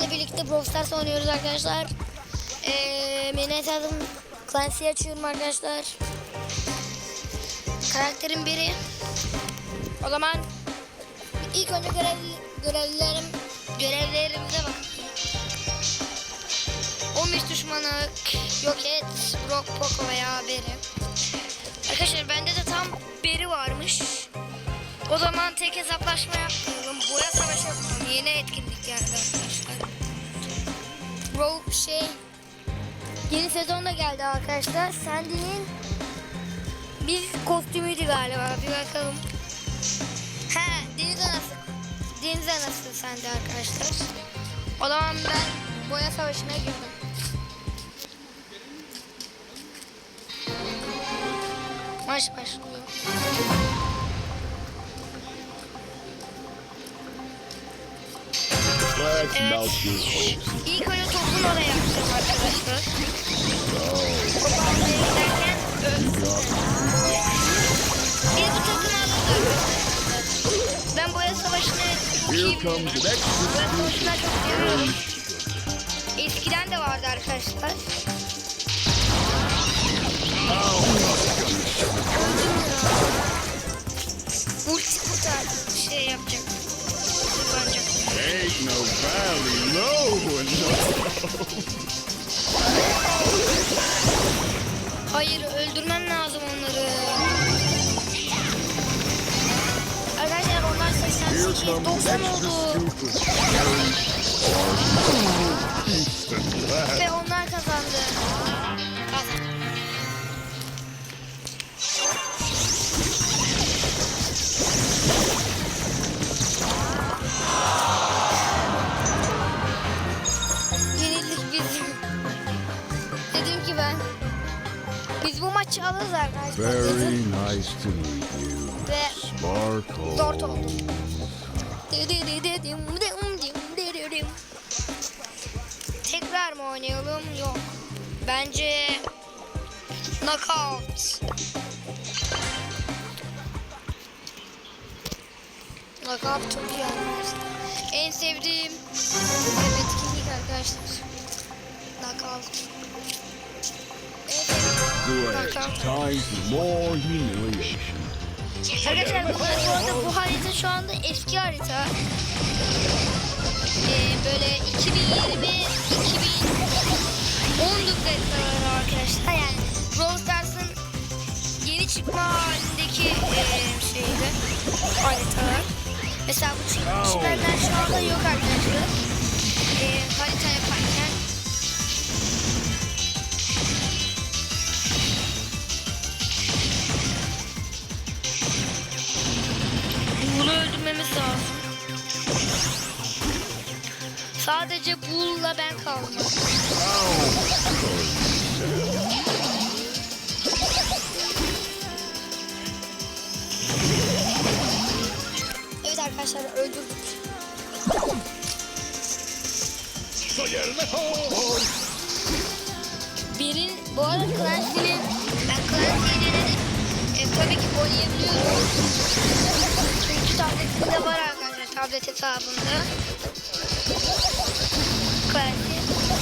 sizlerle birlikte Brawl oynuyoruz arkadaşlar. Ee, beni hesabım Clancy açıyorum arkadaşlar. Karakterin biri. O zaman ilk önce görev, görevlerim görevlerimize bak. 15 düşmanı yok et, Brock, Poco veya Beri. Arkadaşlar bende de tam Beri varmış. O zaman tek hesaplaşma yapmayalım. Boya savaşı yapalım. Yeni etkinlik yani Bro şey yeni sezon da geldi arkadaşlar. Sandy'nin bir kostümüydü galiba. Bir bakalım. He deniz anası. Deniz anası Sandy arkadaşlar. O zaman ben boya savaşına girdim. Maç başlıyor. Evet. İlk önce topun oraya yapacağım arkadaşlar. Giderken. Biz bu takımı aldık. Ben boya savaşını çok iyi biliyorum. Boya çok seviyorum. Eskiden de vardı arkadaşlar. Ulti kurtar şey yapacak. Kullanacak. Ain't no valley low enough. Hayır öldürmem lazım onları. Arkadaşlar onlar Here 88, comes 90 extra oldu. Ve onlar Alırız arkadaşlar. Very nice to meet you. Ve Sparkle. dört oldu. Tekrar mı oynayalım? Yok. Bence knockout. Knockout çok iyi arkadaşlar. En sevdiğim etkinlik arkadaşlar. Knockout. Arkadaşlar bu, bu arada bu harita şu anda eski harita. Ee, böyle 2020 2010 haritaları arkadaşlar. Yani Brawl yeni çıkma halindeki e, şeydi haritalar. Mesela bu benden şu anda yok arkadaşlar. Ee, harita yaparken Sadece Bull'la ben kaldım. Evet arkadaşlar öldürdük. Birin, bu arada Clancy'nin, ben Clancy'yi denedim. E, tabii ki oynayabiliyorum. Çünkü tabletimde var arkadaşlar, tablet hesabımda.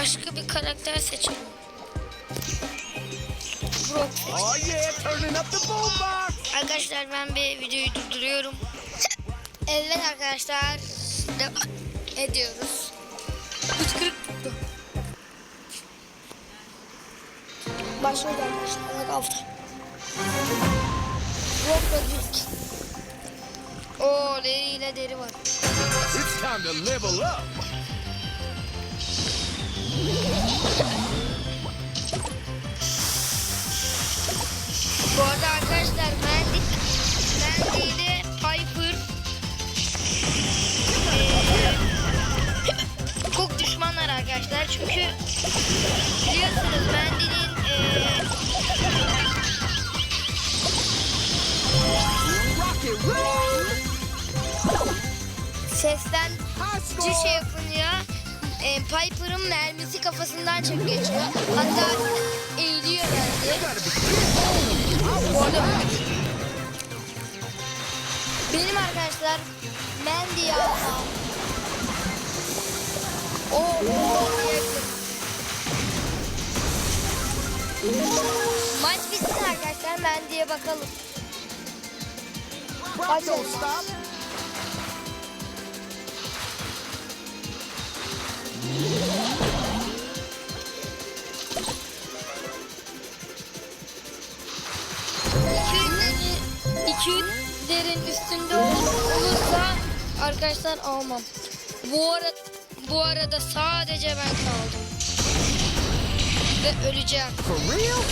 Başka bir karakter seçelim. Brock. Oh yeah. Arkadaşlar ben bir videoyu durduruyorum. evet arkadaşlar. Devam ediyoruz. Hıçkırık tuttu. Başlıyoruz arkadaşlar. Bak hafta. Brock'la ilk. Oo deri ile deri var. It's time to level up. Bu arada arkadaşlar Mendik Mendik'de Piper ee, çok düşmanlar arkadaşlar çünkü biliyorsunuz Mendik'in ee, sesten bir şey yapınca e, Piper'ın mermisi kafasından çıkıyor. Hatta benim arkadaşlar Mandy ya. O Maç bitsin arkadaşlar Mandy'ye bakalım. Maç olsun. İki derin üstünde ol- olursa arkadaşlar almam. Bu arada bu arada sadece ben kaldım. Ve öleceğim. For real?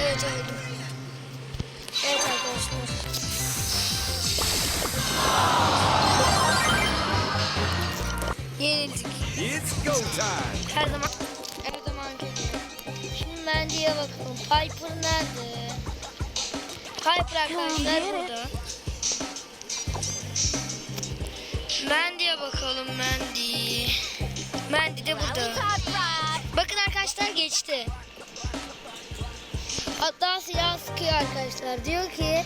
Evet öldüm. Evet arkadaşlar. Yenildik. It's go time. Her zaman. Mandy'ye bakalım. Piper nerede? Piper arkadaşlar burada. Mandy'ye bakalım Mandy. Mandy de burada. Bakın arkadaşlar geçti. Hatta silah sıkıyor arkadaşlar. Diyor ki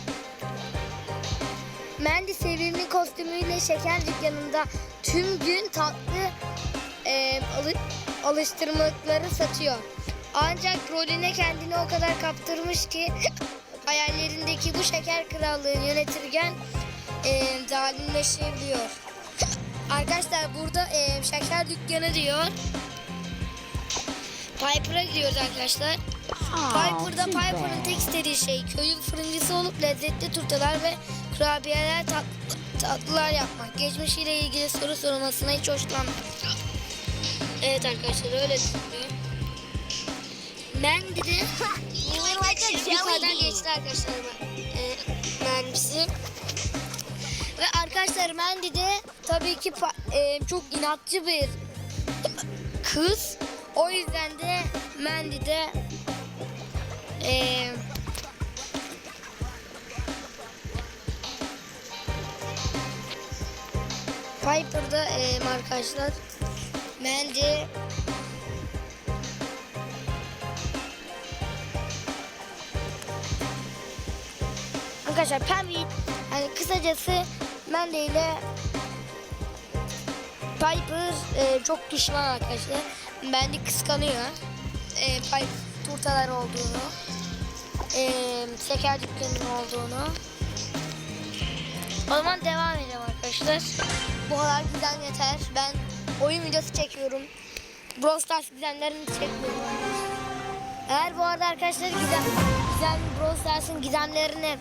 Mandy sevimli kostümüyle şeker dükkanında tüm gün tatlı e, alı- alıştırmalıkları satıyor. Ancak rolüne kendini o kadar kaptırmış ki hayallerindeki bu şeker krallığını yönetirken e, zalimleşebiliyor. Arkadaşlar burada e, şeker dükkanı diyor. Piper'a gidiyoruz arkadaşlar. Piper'da Piper'ın tek istediği şey köyün fırıncısı olup lezzetli turtalar ve kurabiyeler tat, tatlılar yapmak. Geçmişiyle ilgili soru sorulmasına hiç hoşlanmıyor. Evet arkadaşlar öyle düşünüyor. Mandy de yukarıdan geçti arkadaşlar e, mermisi. Ve arkadaşlar Mandy de tabii ki e, çok inatçı bir kız. O yüzden de Mandy de e, Piper'da e, arkadaşlar Mandy Arkadaşlar Pembe yani kısacası Mandy ile Piper e, çok düşman arkadaşlar. Mandy kıskanıyor. E, Piper turtalar olduğunu, e, şeker dükkanının olduğunu. O zaman devam edeceğim arkadaşlar. Bu kadar gizem yeter. Ben oyun videosu çekiyorum. Brawl Stars gizemlerini çekmiyorum. Eğer bu arada arkadaşlar gizem, gizem Brawl Stars'ın gizemlerini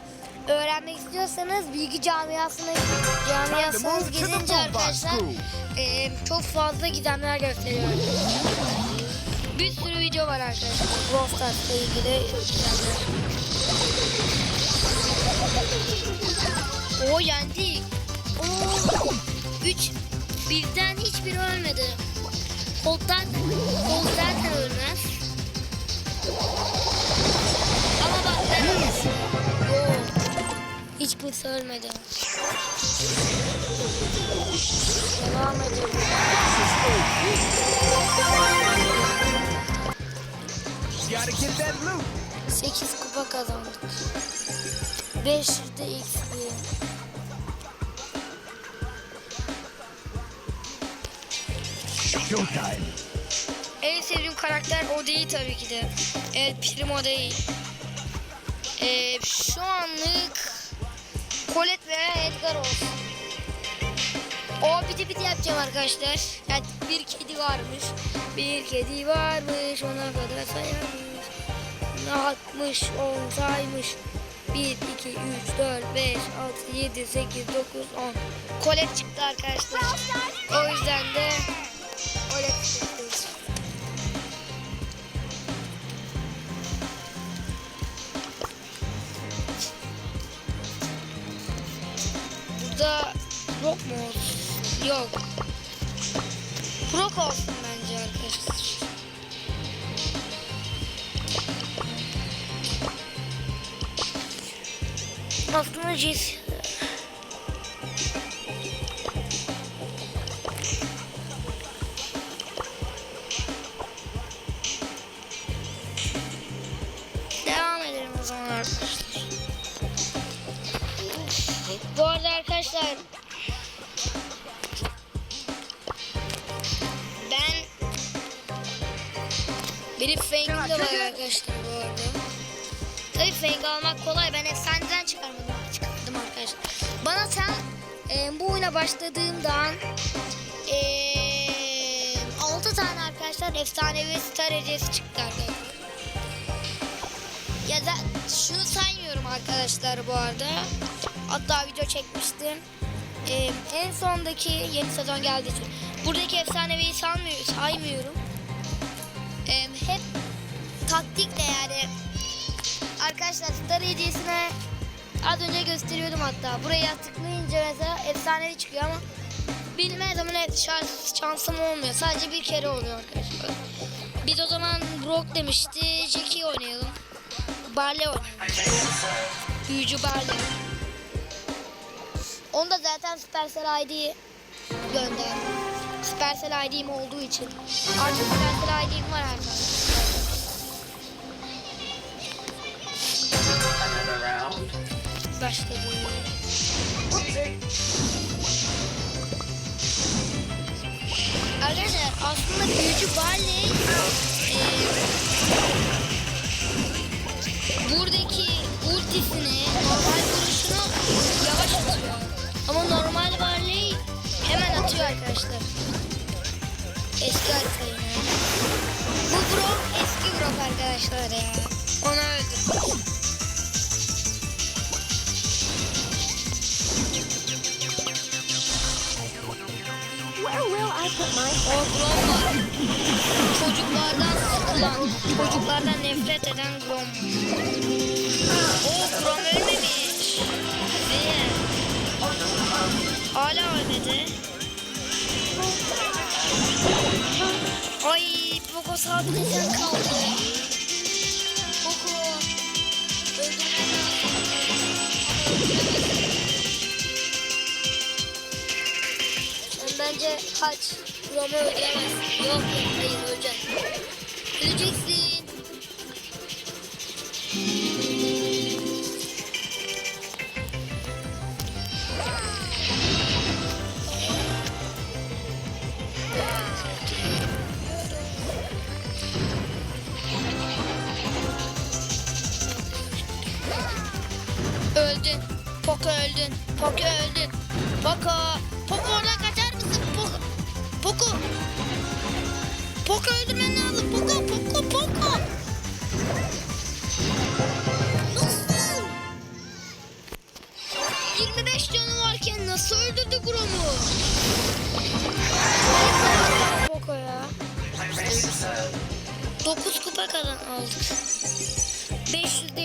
öğrenmek istiyorsanız bilgi camiasına camiasına gidince arkadaşlar e, çok fazla gizemler gösteriyor. Bir sürü video var arkadaşlar. Brawl Stars'la ilgili. O yendik. Oo. Üç. Birden hiçbiri ölmedi. Koldan, kol zaten ölmez. Hiçbirisi ölmedi. Devam loot. 8 kupa kazandık. 500 de XP. Showtime. En sevdiğim karakter o değil tabii ki de. Evet Primo değil. Ee, şu anlık Colette veya Edgar olsun. O biti biti yapacağım arkadaşlar. Yani bir kedi varmış. Bir kedi varmış. Ona kadar sayarmış. Ona atmış, on saymış. 1, 2, 3, 4, 5, 6, 7, 8, 9, 10. Colette çıktı arkadaşlar. O yüzden de Colette çıktı. Yok mu? Yok. Brok olsun bence arkadaşlar. Aslında Jesse Bana sen e, bu oyuna başladığımdan e, 6 tane arkadaşlar efsanevi star hediyesi çıktı. Ya da şunu saymıyorum arkadaşlar bu arada. Hatta video çekmiştim. Ee, en sondaki yeni sezon geldiği için. Buradaki efsaneviyi sanmıyor, saymıyorum. Ee, hep taktikle yani. Arkadaşlar star hediyesine az önce gösteriyordum hatta. Buraya tıklayınca mesela efsanevi çıkıyor ama her zaman hep şans, şansım olmuyor. Sadece bir kere oluyor arkadaşlar. Biz o zaman Brock demişti. Jackie oynayalım. Barley oynayalım. Büyücü Barley. Onu da zaten Supercell ID gönderdim. Supercell ID'm olduğu için. Artık Supercell ID'm var arkadaşlar. Another round. Başladı. Arkadaşlar aslında büyücü Barley eee, buradaki ultisini normal vuruşunu yavaş atıyor. Ama normal Barley hemen atıyor arkadaşlar. Eski harita yine. Bu Brock eski Brock arkadaşlar ya. Onu öldürdüm. Grom var. Çocuklardan sıkılan, çocuklardan nefret eden Grom. O Grom ölmemiş. Ve hala ölmedi. Ay sadece sen kaldı. Bence kaç. Roma öldüremezsin. Yok hayır öleceksin. Öleceksin. Öldün. Poco öldün. Poco öldün. Poco. Poco oradan? Poco. Poco. Poco öldürmen lazım. Poco. Poco. Poco. Nasıl? 25 canı varken nasıl öldürdü Grom'u? Poco ya. 9 kupa kazan aldık. 500 de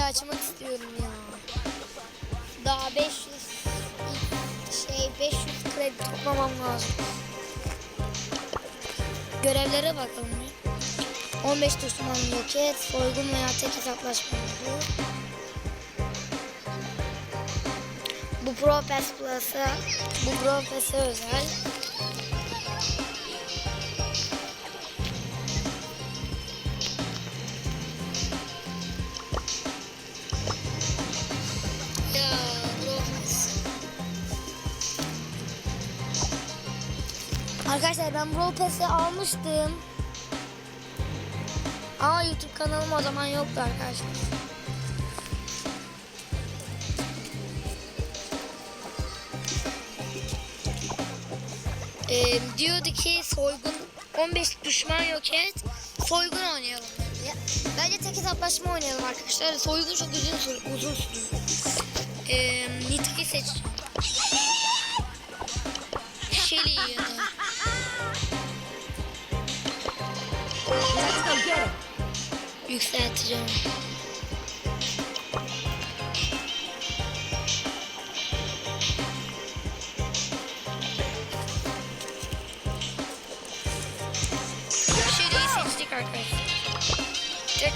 Clancy'yi açmak istiyorum ya. Daha 500 şey 500 kredi toplamam lazım. Görevlere bakalım. bir. 15 düşman yok et, soygun veya tek hesaplaşma yapıyor. Bu Pro Pass Plus'a, bu Pro Pass'e özel. Ben Pro Pass'i almıştım. Ama YouTube kanalım o zaman yoktu arkadaşlar. Ee, diyordu ki soygun 15 düşman yok et soygun oynayalım dedi. Bence tek hesaplaşma oynayalım arkadaşlar. Soygun çok uzun sürüyor. Uzun sürüyor. Ee, Nita'yı seçeceğim. yükseltiyorum. Şurayı seçtik arkadaşlar. Tek.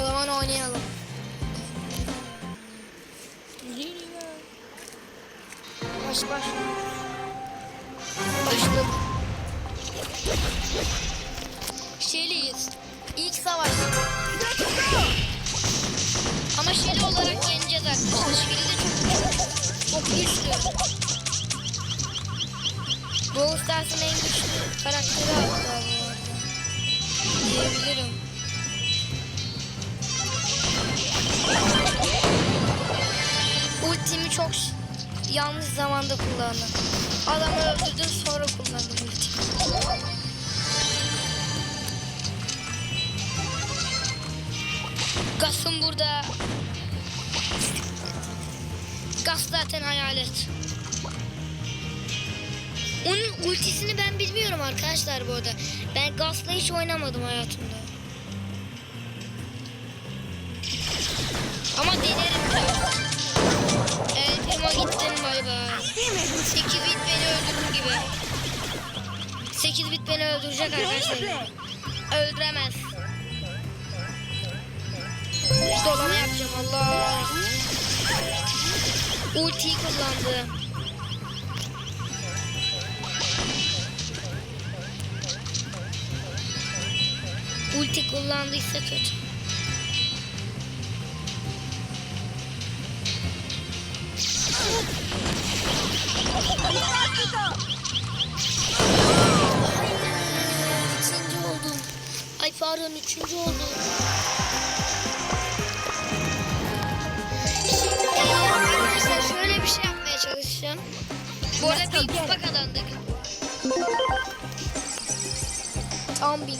O zaman oynayalım. Baş başlıyor. Brawl Stars'ın en güçlü karakteri hatta bu arada. Diyebilirim. Ultimi çok yanlış zamanda kullandım. Adamı öldürdüm sonra kullandım ultimi. Gas'ım burada. Gas zaten hayalet. Onun ultisini ben bilmiyorum arkadaşlar bu arada. Ben Gas'la hiç oynamadım hayatımda. Ama denerim tabii. El Primo gittim bay bay. 8 bit beni öldürür gibi. 8 bit beni öldürecek arkadaşlar. Öldüremez. Dolama yapacağım Allah. Ultiyi kullandı. Ulti kullandıysa kötü. İkinci oldum. Ay pardon üçüncü oldum. Şimdi arkadaşlar şöyle bir şey yapmaya çalışacağım. Bu arada bir kupa kazandık. Tam bin.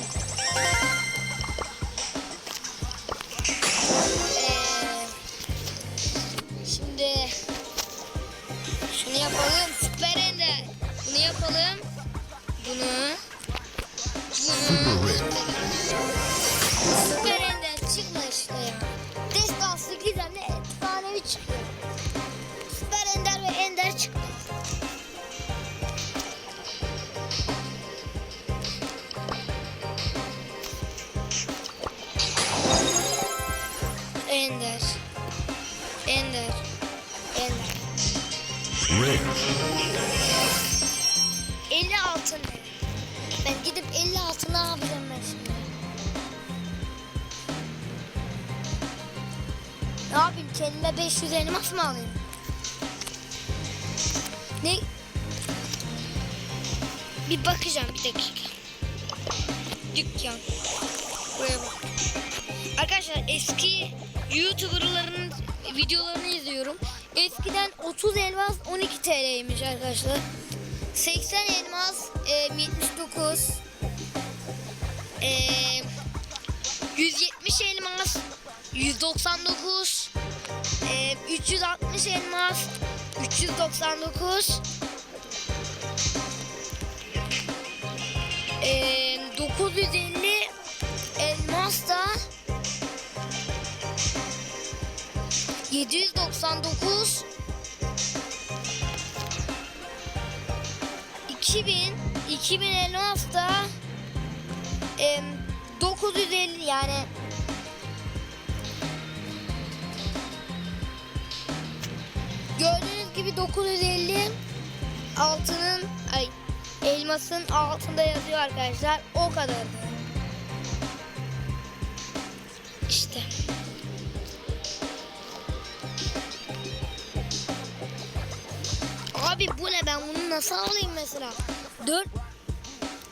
Ne? Bir bakacağım bir dakika. Dükkan. Buraya bak. Arkadaşlar eski YouTuber'ların videolarını izliyorum. Eskiden 30 elmas 12 TL'ymiş arkadaşlar. 80 elmas e, 79 e, 170 elmas 199 e, 360 elmas 399 e, 950 elmas da 799 2000 2000 elmas da em, 950 yani 950 altının ay elmasın altında yazıyor arkadaşlar o kadardı. İşte. Abi bu ne ben bunu nasıl alayım mesela? 4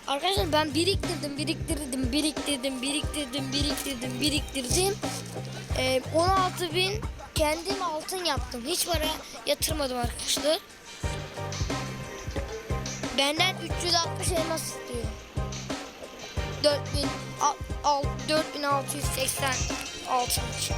Arkadaşlar ben biriktirdim, biriktirdim, biriktirdim, biriktirdim, biriktirdim, biriktirdim. Ee, 16 bin kendim altın yaptım. Hiç para yatırmadım arkadaşlar. Benden 360 elmas istiyor. 4000 al, al, 4680 altın için.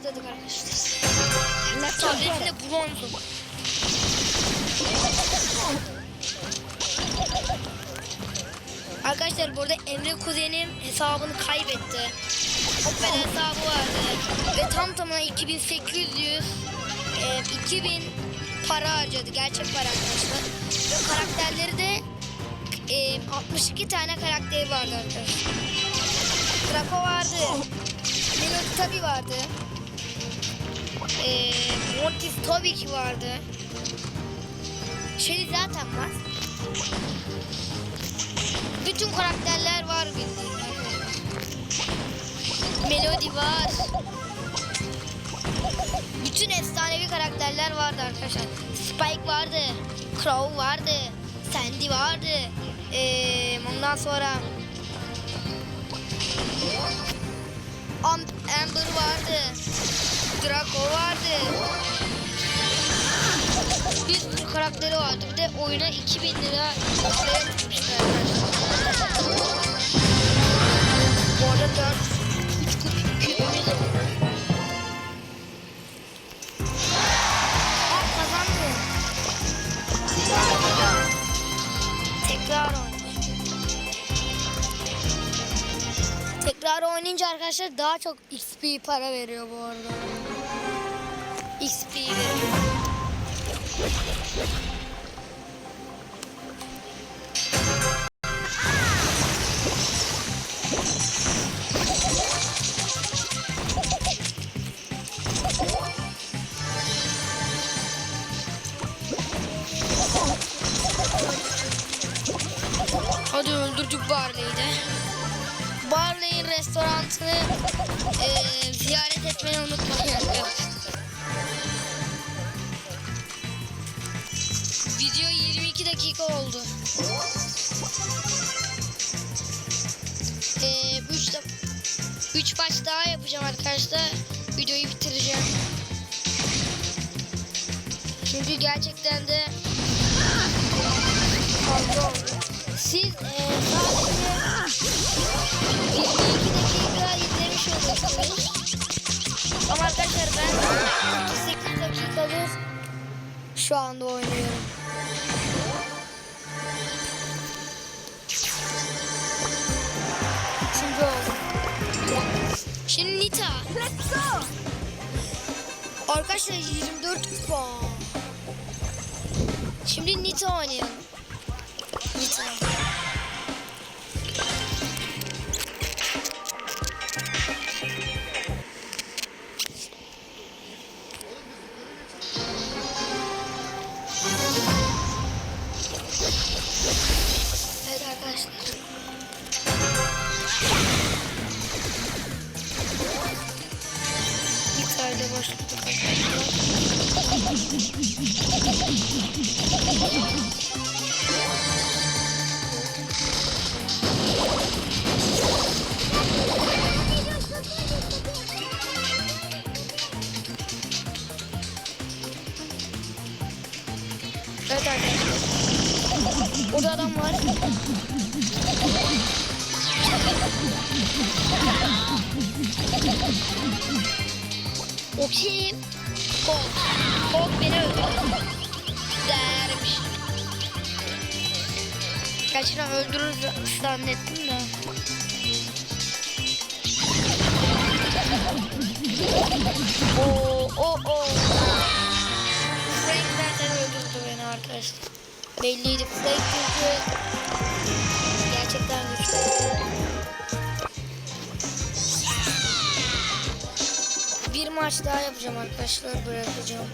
Başladık arkadaşlar. Tabletinde bronzum. Arkadaşlar burada Emre kuzenim hesabını kaybetti. Opel hesabı vardı. Ve tam tamına 2800 e, 2000 para harcadı. Gerçek para arkadaşlar. Ve karakterleri de e, 62 tane karakteri vardı arkadaşlar. Draco vardı. Melody tabi vardı. E, Mortis tabii ki vardı. Shelly zaten var. Bütün karakterler var bildiğin. Melody var. Bütün efsanevi karakterler vardı arkadaşlar. Spike vardı. Crow vardı. Sandy vardı. Ee, ondan sonra Am Amber vardı. Draco vardı. Bir sürü karakteri vardı. Bir de oyuna 2000 lira tutmuşlar arkadaşlar. Bu arada 4 3 kup küpümüz. Tekrar oynayacağım. Tekrar oynayınca arkadaşlar daha çok XP para veriyor bu arada. XP veriyor. Arkadaşlar. Videoyu bitireceğim. Çünkü gerçekten de oldu. Siz eee sadece 22 dakika izlemiş olursunuz. Ama arkadaşlar ben 38 dakikadır şu anda oynuyorum. Şimdi Nita. Let's go. Arkadaşlar 24 kupa. Şimdi Nita oynayalım. Gerçekten öldürür zannettim de. Oo, o, o. Frank zaten öldürdü beni arkadaşlar. Belliydi. Frank çünkü gerçekten güçlü. Bir maç daha yapacağım arkadaşlar. Bırakacağım.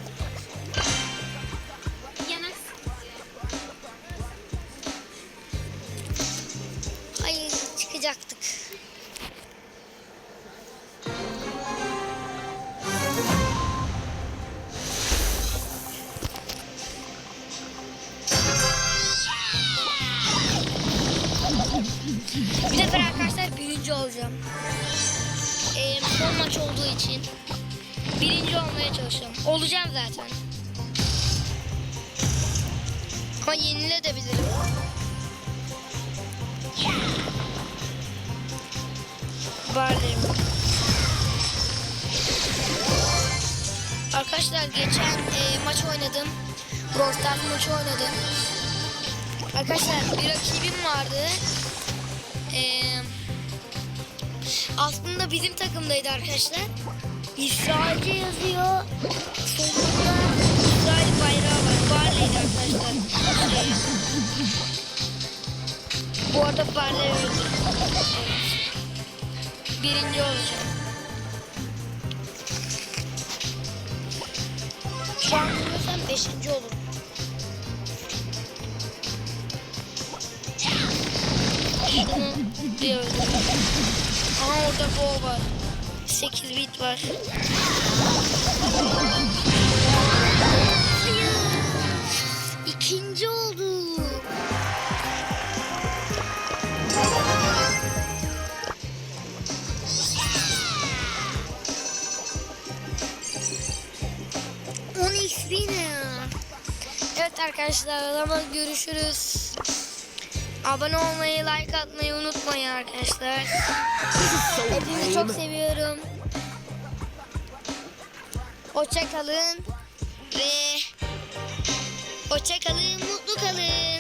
Son maç olduğu için birinci olmaya çalışıyorum. Olacağım zaten. Ama yenilebilirim. Barley'im. Arkadaşlar geçen e, maç oynadım. Brawl maçı oynadım. Arkadaşlar bir rakibim vardı. Aslında bizim takımdaydı arkadaşlar. İsrailce yazıyor. Sonunda İsrail bayrağı var. Barley'di arkadaşlar. Bu arada Barley öldü. Birinci olacağım. Şu an biliyorsam beşinci olurum. Bunu diye öldürdüm. Ama orada bo var. 8 bit var. İkinci oldu. On XP ne ya? Evet arkadaşlar o zaman görüşürüz. Abone olmayı, like atmayı unutmayın arkadaşlar. Hepinizi çok seviyorum. Hoşça kalın ve hoşça kalın, mutlu kalın.